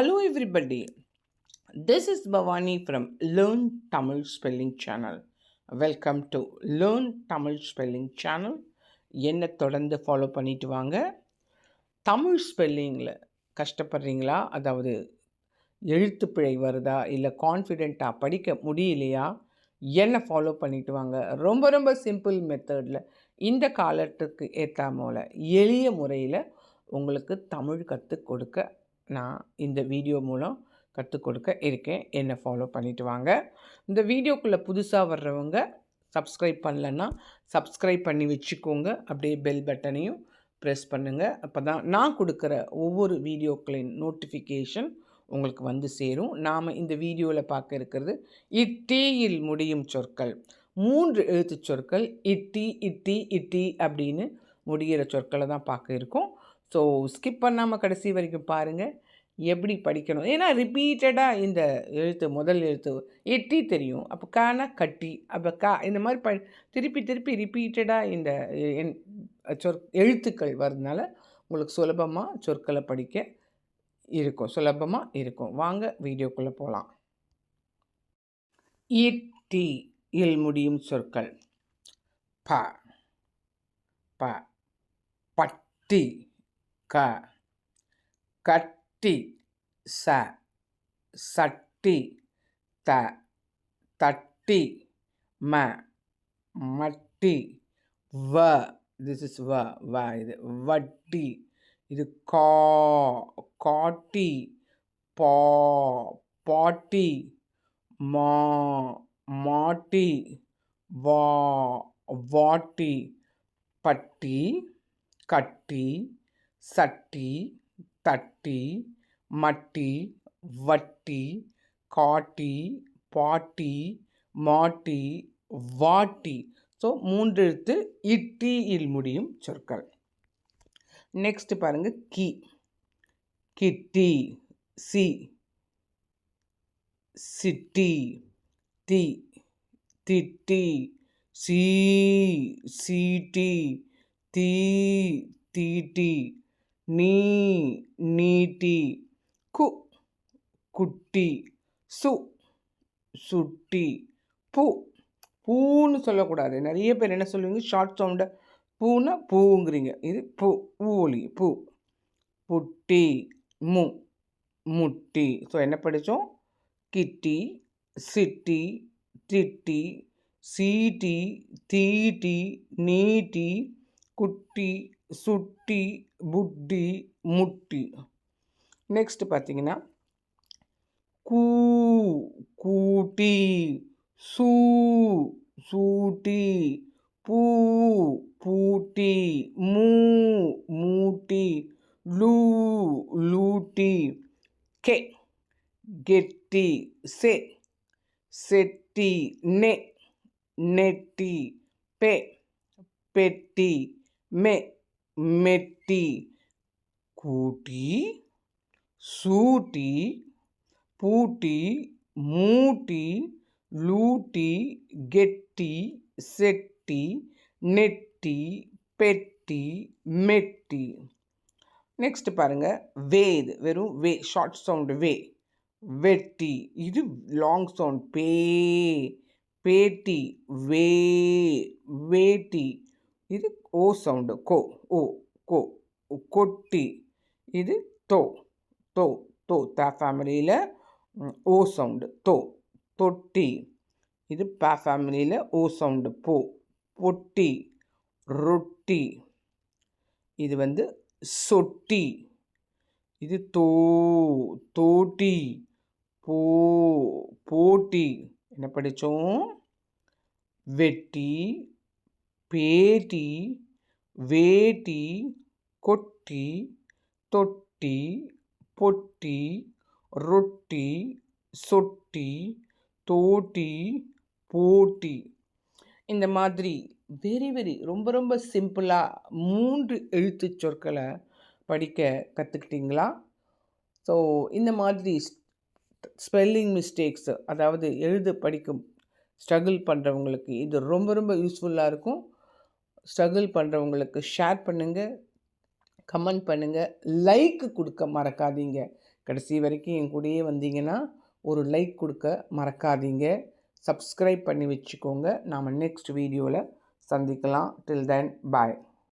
Hello, everybody. This is Bhavani from Learn Tamil Spelling Channel. Welcome to learn Tamil spelling channel என்னை தொடர்ந்து follow பண்ணிட்டு வாங்க? தமிழ் ஸ்பெல்லிங்கில் கஷ்டப்படுறீங்களா? அதாவது எழுத்துப்பிழை வருதா? இல்லை கான்ஃபிடெண்ட்டாக படிக்க முடியலையா? என்னை ஃபாலோ பண்ணிட்டு வாங்க? ரொம்ப ரொம்ப சிம்பிள் மெத்தடில் இந்த காலத்துக்கு ஏற்ற போல் எளிய முறையில் உங்களுக்கு தமிழ் கற்றுக் கொடுக்க நான் இந்த வீடியோ மூலம் கற்றுக் கொடுக்க இருக்கேன். என்னை ஃபாலோ பண்ணிவிட்டு வாங்க. இந்த வீடியோக்குள்ளே புதுசாக வர்றவங்க சப்ஸ்கிரைப் பண்ணலன்னா சப்ஸ்கிரைப் பண்ணி வச்சுக்கோங்க. அப்படியே பெல் பட்டனையும் ப்ரெஸ் பண்ணுங்கள் அப்போ தான் நான் கொடுக்குற ஒவ்வொரு வீடியோக்களின் நோட்டிஃபிகேஷன் உங்களுக்கு வந்து சேரும். நாம் இந்த வீடியோவில் பார்க்க இருக்கிறது இட்டீயில் முடியும் சொற்கள். மூன்று எழுத்து சொற்கள் இட்டி இட்டி இட்டி அப்படின்னு முடிகிற சொற்களை தான் பார்க்க இருக்கோம். ஸோ ஸ்கிப் பண்ணாமல் கடைசி வரைக்கும் பாருங்கள் எப்படி படிக்கணும்? ஏன்னா ரிப்பீட்டடாக இந்த எழுத்து முதல் எழுத்து எட்டி தெரியும். அப்போ கானா கட்டி அப்போ கா இந்த மாதிரி ப திருப்பி திருப்பி ரிப்பீட்டடாக இந்த சொற் எழுத்துக்கள் வர்றதுனால உங்களுக்கு சுலபமாக சொற்களை படிக்க இருக்கும். சுலபமாக இருக்கும். வாங்க வீடியோக்குள்ளே போகலாம் இட்டி இல் முடியும் சொற்கள். ப ப பட்டி. க. கட்டி ச. சட்டி த. தட்டி ம. மட்டி வ. திஸ் இஸ் வ. வ. இது வட்டி. இது கா. காட்டி பா. பாட்டி மா. மாட்டி வா. வாட்டி பட்டி கட்டி சட்டி தட்டி மட்டி வட்டி காட்டி பாட்டி மாட்டி வாட்டி. ஸோ மூன்று எழுத்து இட்டியில் முடியும் சொற்கள். நெக்ஸ்ட் பாருங்கள் கி. கிட்டி சி. சிட்டி டி திட்டி சி. சீட்டி தீ. தீட்டி. நீ நீட்டி கு குட்டி சு சுட்டி பூ. பூன்னு சொல்லக்கூடாது. நிறைய பேர் என்ன சொல்லுவீங்க? ஷார்ட் சவுண்டை பூனா பூங்கிறீங்க. இது பூ ஊலி பூ. புட்டி மு முட்டி. ஸோ என்ன படித்தோம் கிட்டி சிட்டி திட்டி சீட்டி தீட்டி நீட்டி குட்டி சுட்டி புட்டி முட்டி. நெக்ஸ்ட் பார்த்தீங்கன்னா கூ கூட்டி சூ சூட்டி பூ பூட்டி மூ மூட்டி லூ லூட்டி கே கெட்டி செ செட்டி நெ நெட்டி பெ பெட்டி மெ. மெட்டி கூட்டி சூட்டி பூட்டி மூட்டி லூட்டி கெட்டி செட்டி நெட்டி பெட்டி மெட்டி நெக்ஸ்ட் பாருங்க வேது வெறும் வே ஷார்ட் சவுண்டு வே வெட்டி இது லாங் சவுண்ட் பே பேட்டி வே வேட்டி இது ஓ சவுண்டு. கோ ஓ கோ கொட்டி. இது தோ தோ தோ த ஃபேமிலியில் ஓ சவுண்டு. தோ தொட்டி. இது ப ஃபேமிலியில் ஓ சவுண்டு. போ பொட்டி. ரொட்டி. இது வந்து சொட்டி. இது தோ தோட்டி. போ போட்டி. என்ன படித்தோம் வெட்டி. பேட்டி வேட்டி கொட்டி தொட்டி பொட்டி ரொட்டி சொட்டி தோட்டி போட்டி. இந்த மாதிரி வெரி வெரி ரொம்ப ரொம்ப சிம்பிளாக மூன்று எழுத்துச் சொற்களை படிக்க கற்றுக்கிட்டிங்களா ஸோ இந்த மாதிரி ஸ்பெல்லிங் மிஸ்டேக்ஸ் அதாவது எழுத படிக்கும் ஸ்ட்ரகிள் பண்ணுறவங்களுக்கு இது ரொம்ப ரொம்ப யூஸ்ஃபுல்லாக இருக்கும். ஸ்ட்ரகிள் பண்ணுறவங்களுக்கு ஷேர் பண்ணுங்கள் கமெண்ட் பண்ணுங்கள் லைக் கொடுக்க மறக்காதீங்க. கடைசி வரைக்கும் என் கூடயே வந்தீங்கன்னா ஒரு லைக் கொடுக்க மறக்காதீங்க. சப்ஸ்கிரைப் பண்ணி வச்சுக்கோங்க. நாம் நெக்ஸ்ட் வீடியோவில் சந்திக்கலாம். டில் தென் பாய்